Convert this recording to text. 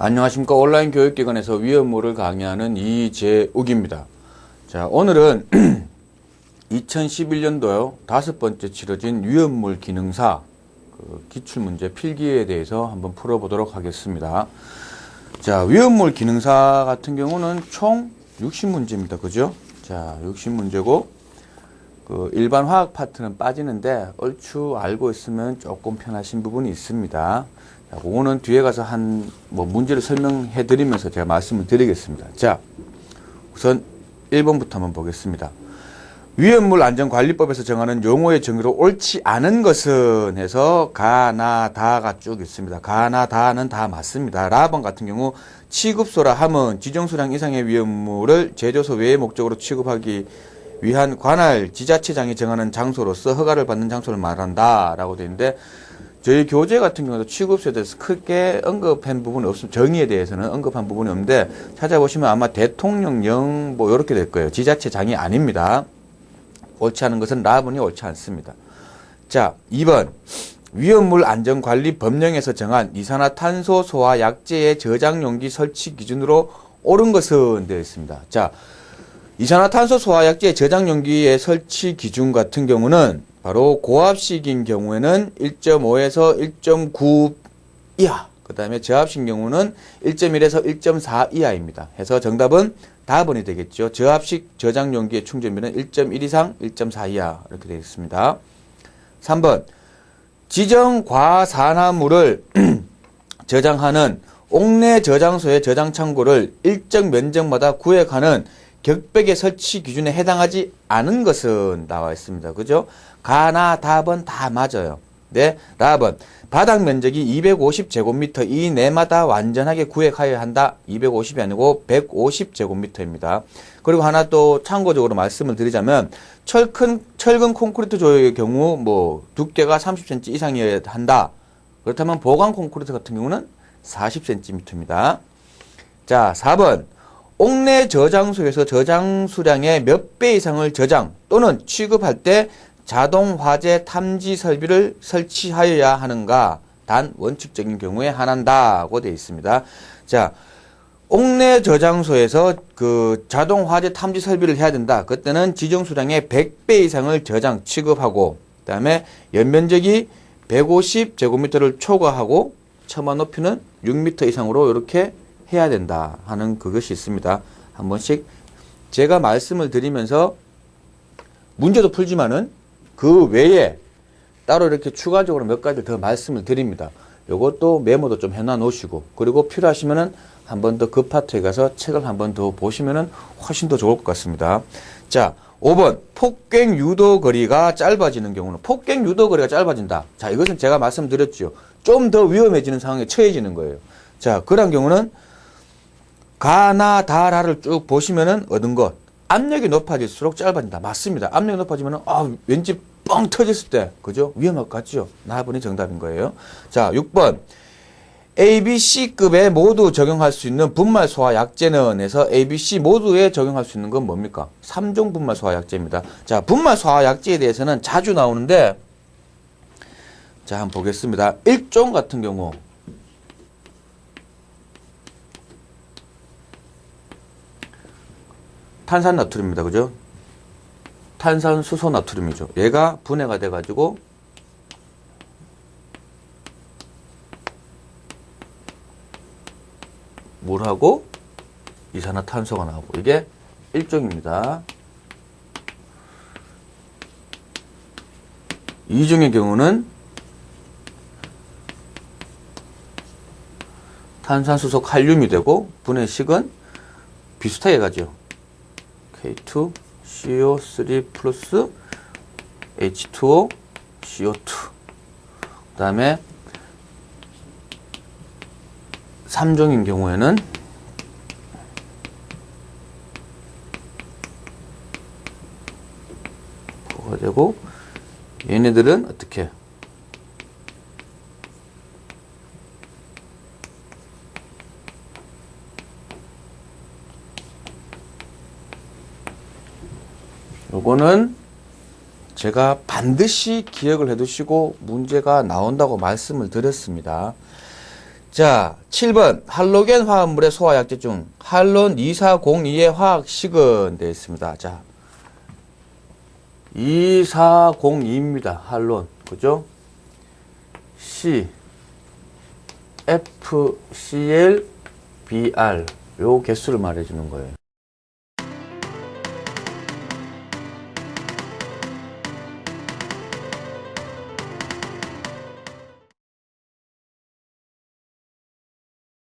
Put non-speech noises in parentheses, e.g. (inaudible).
안녕하십니까 온라인 교육기관에서 위험물을 강의하는 이재욱입니다. 자 오늘은 (clears throat) 2011년도요 다섯 번째 치러진 위험물 기능사 그 기출문제 필기에 대해서 한번 풀어보도록 하겠습니다. 자 위험물 기능사 같은 경우는 총 60문제입니다. 그죠? 자 60문제고 그 일반 화학 파트는 빠지는데 얼추 알고 있으면 조금 편하신 부분이 있습니다. 자, 그거는 뒤에 가서 한, 뭐, 문제를 설명해 드리면서 제가 말씀을 드리겠습니다. 자, 우선 1번부터 한번 보겠습니다. 위험물 안전관리법에서 정하는 용어의 정의로 옳지 않은 것은 해서 가, 나, 다가 쭉 있습니다. 가, 나, 다는 다 맞습니다. 라번 같은 경우 취급소라 함은 지정수량 이상의 위험물을 제조소 외의 목적으로 취급하기 위한 관할 지자체장이 정하는 장소로서 허가를 받는 장소를 말한다. 라고 되어 있는데 저희 교재 같은 경우도 취급소에 대해서 크게 언급한 부분이 없습니다. 정의에 대해서는 언급한 부분이 없는데 찾아보시면 아마 대통령령 뭐 이렇게 될 거예요. 지자체장이 아닙니다. 옳지 않은 것은 라본이 옳지 않습니다. 자, 2번. 위험물 안전관리 법령에서 정한 이산화탄소 소화 약제의 저장 용기 설치 기준으로 옳은 것은 되어 있습니다. 자, 이산화탄소 소화 약제의 저장 용기의 설치 기준 같은 경우는 바로 고압식인 경우에는 1.5에서 1.9 이하, 그 다음에 저압식 경우는 1.1에서 1.4 이하입니다. 해서 정답은 다번이 되겠죠. 저압식 저장 용기의 충전비는 1.1 이상, 1.4 이하 이렇게 되겠습니다. 3번 지정 과산화물을 (clears throat) 저장하는 옥내 저장소의 저장 창고를 일정 면적마다 구획하는 격백의 설치 기준에 해당하지 않은 것은 나와 있습니다. 그죠? 가나 답은 다 맞아요. 네, 라번 바닥 면적이 250제곱미터 이 내마다 완전하게 구획하여야 한다. 250이 아니고 150제곱미터입니다. 그리고 하나 또 참고적으로 말씀을 드리자면 철근 철근 콘크리트 조의 경우 뭐 두께가 30cm 이상이어야 한다. 그렇다면 보강 콘크리트 같은 경우는 40cm입니다. 자, 4번 옥내 저장소에서 저장 수량의 몇 배 이상을 저장 또는 취급할 때 자동 화재 탐지 설비를 설치하여야 하는가? 단 원칙적인 경우에 한한다고 되어 있습니다. 자, 옥내 저장소에서 그 자동 화재 탐지 설비를 해야 된다. 그때는 지정 수량의 100배 이상을 저장 취급하고 그다음에 연면적이 150제곱미터를 초과하고 처마 높이는 6m 이상으로 이렇게 해야 된다 하는 그것이 있습니다. 한 번씩 제가 말씀을 드리면서 문제도 풀지만은 그 외에 따로 이렇게 추가적으로 몇 가지 더 말씀을 드립니다. 요것도 메모도 좀 해놔 놓으시고 그리고 필요하시면은 한 번 더 그 파트에 가서 책을 한 번 더 보시면은 훨씬 더 좋을 것 같습니다. 자, 5번 폭갱 유도 거리가 짧아지는 경우는 폭갱 유도 거리가 짧아진다. 자, 이것은 제가 말씀드렸죠. 좀 더 위험해지는 상황에 처해지는 거예요. 자, 그런 경우는 가나 다라를 쭉 보시면은 얻은 것 압력이 높아질수록 짧아진다. 맞습니다. 압력이 높아지면은 아, 왠지 뻥 터졌을 때 그죠? 위험할 것 같죠? 나번이 정답인 거예요. 자, 6번. A, B, C급에 모두 적용할 수 있는 분말 소화 약제는 에서 A, B, C 모두에 적용할 수 있는 건 뭡니까? 3종 분말 소화 약제입니다. 자, 분말 소화 약제에 대해서는 자주 나오는데 자, 한번 보겠습니다. 1종 같은 경우 탄산 나트륨입니다. 그죠? 탄산 수소 나트륨이죠. 얘가 분해가 돼 가지고 물하고 이산화탄소가 나오고 이게 일종입니다. 이중의 경우는 탄산수소 칼륨이 되고 분해식은 비슷하게 가죠. K2 CO3 플러스 H2O CO2 그 다음에 3종인 경우에는 되고 얘네들은 어떻게 요거는 제가 반드시 기억을 해 두시고 문제가 나온다고 말씀을 드렸습니다. 자, 7번 할로겐 화합물의 소화약제 중 할론 2402의 화학식은 되어 있습니다. 자, 2402입니다. 할론. 그죠? C FCl BR 요 개수를 말해 주는 거예요.